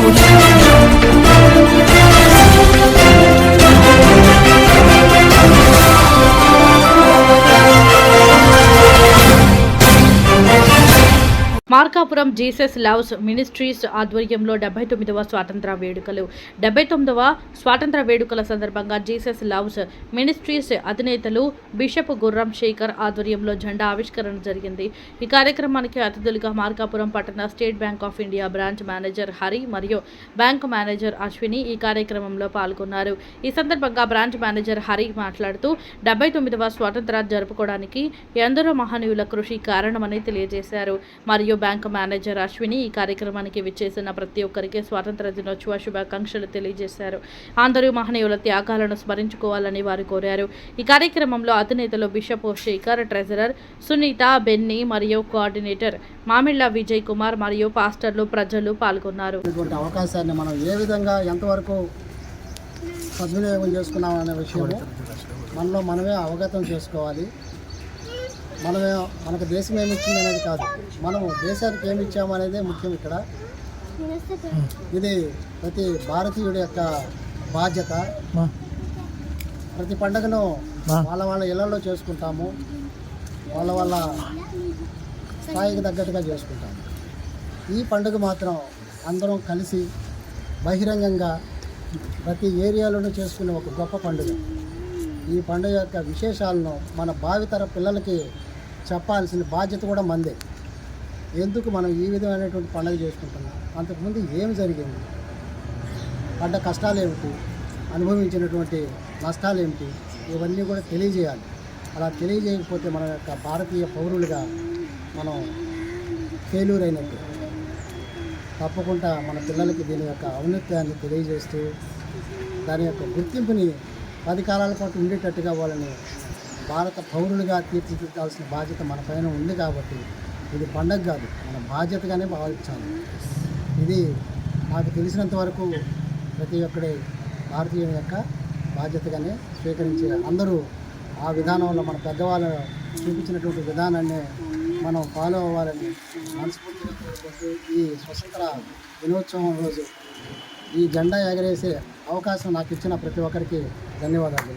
Saúde. Markapuram Jesus loves ministries ఆధ్వర్యంలో డెబ్బై తొమ్మిదవ స్వాతంత్ర వేడుకలు. డెబ్బై తొమ్మిదవ స్వాతంత్ర వేడుకల సందర్భంగా జీసస్ లవ్స్ మినిస్ట్రీస్ అధినేతలు బిషప్ గుర్రం శేఖర్ ఆధ్వర్యంలో జెండా ఆవిష్కరణ జరిగింది. ఈ కార్యక్రమానికి అతిథులుగా మార్కాపురం పట్టణ state bank of India branch manager Hari మరియు బ్యాంక్ మేనేజర్ అశ్విని ఈ కార్యక్రమంలో పాల్గొన్నారు. ఈ సందర్భంగా బ్రాంచ్ మేనేజర్ హరి మాట్లాడుతూ డెబ్బై తొమ్మిదవ స్వాతంత్ర జరుపుకోవడానికి ఎందరో మహనీయుల కృషి కారణమని తెలియజేశారు. మరియు బ్యాంక్ మేనేజర్ అశ్విని ఈ కార్యక్రమానికి విచ్చేసిన ప్రతి ఒక్కరికి స్వాతంత్ర దినోత్సవ శుభాకాంక్షలు తెలియజేశారు. అందరూ మహనీయుల త్యాగాలను స్మరించుకోవాలని వారు కోరారు. ఈ కార్యక్రమంలో అధినేతలు bishop Shekhar treasurer Sunitha Benny మరియు కోఆర్డినేటర్ మామిళ్ళ విజయ్ కుమార్ మరియు పాస్టర్లు ప్రజలు పాల్గొన్నారు. అవకాశాన్ని మనం ఏ విధంగా ఎంతవరకు సద్వినియోగం చేసుకున్నాం అనే విషయం మనలో మనమే అవగతం చేసుకోవాలి. మనమే మనకు దేశం ఏమి ఇచ్చింది అనేది కాదు. మనము దేశానికి ఏమి ఇచ్చాము అనేదే ముఖ్యం ఇక్కడ. ఇది ప్రతి భారతీయుడి యొక్క బాధ్యత. ప్రతి పండుగను వాళ్ళ వాళ్ళ ఇళ్ళలో చేసుకుంటాము. వాళ్ళ వాళ్ళ స్థాయికి తగ్గట్టుగా చేసుకుంటాము. ఈ పండుగ మాత్రం అందరం కలిసి బహిరంగంగా ప్రతి ఏరియాలోనూ చేసుకునే ఒక గొప్ప పండుగ. ఈ పండుగ యొక్క విశేషాలను మన భావితర పిల్లలకి చెప్పాల్సిన బాధ్యత కూడా మందే. ఎందుకు మనం ఈ విధమైనటువంటి పండుగ చేసుకుంటున్నాం? అంతకుముందు ఏం జరిగింది? పడ్డ కష్టాలు ఏమిటి అనుభవించినటువంటి నష్టాలు ఏమిటి ఇవన్నీ కూడా తెలియజేయాలి. అలా తెలియజేయకపోతే మన యొక్క భారతీయ పౌరులుగా మనం ఫెయిల్యూర్ అయినట్టు తప్పకుండా మన పిల్లలకి దీని యొక్క ఔన్నత్యాన్ని తెలియజేస్తూ దాని యొక్క గుర్తింపుని పది కాలాల పాటు ఉండేటట్టుగా వాళ్ళని భారత పౌరులుగా తీర్చిదిద్దాల్సిన బాధ్యత మన పైన ఉంది కాబట్టి ఇది పండగ కాదు మన బాధ్యతగానే భావించాలి. ఇది నాకు తెలిసినంత వరకు ప్రతి ఒక్కడే భారతీయుని యొక్క బాధ్యతగానే స్వీకరించి అందరూ ఆ విధానంలో మన పెద్దవాళ్ళు చూపించినటువంటి విధానాన్ని మనం ఫాలో అవ్వాలని మనస్ఫూర్తిగా కోరుకుంటూ ఈ స్వతంత్ర దినోత్సవం రోజు ఈ జెండా ఎగరేసే అవకాశం నాకు ఇచ్చిన ప్రతి ఒక్కరికి ధన్యవాదాలు.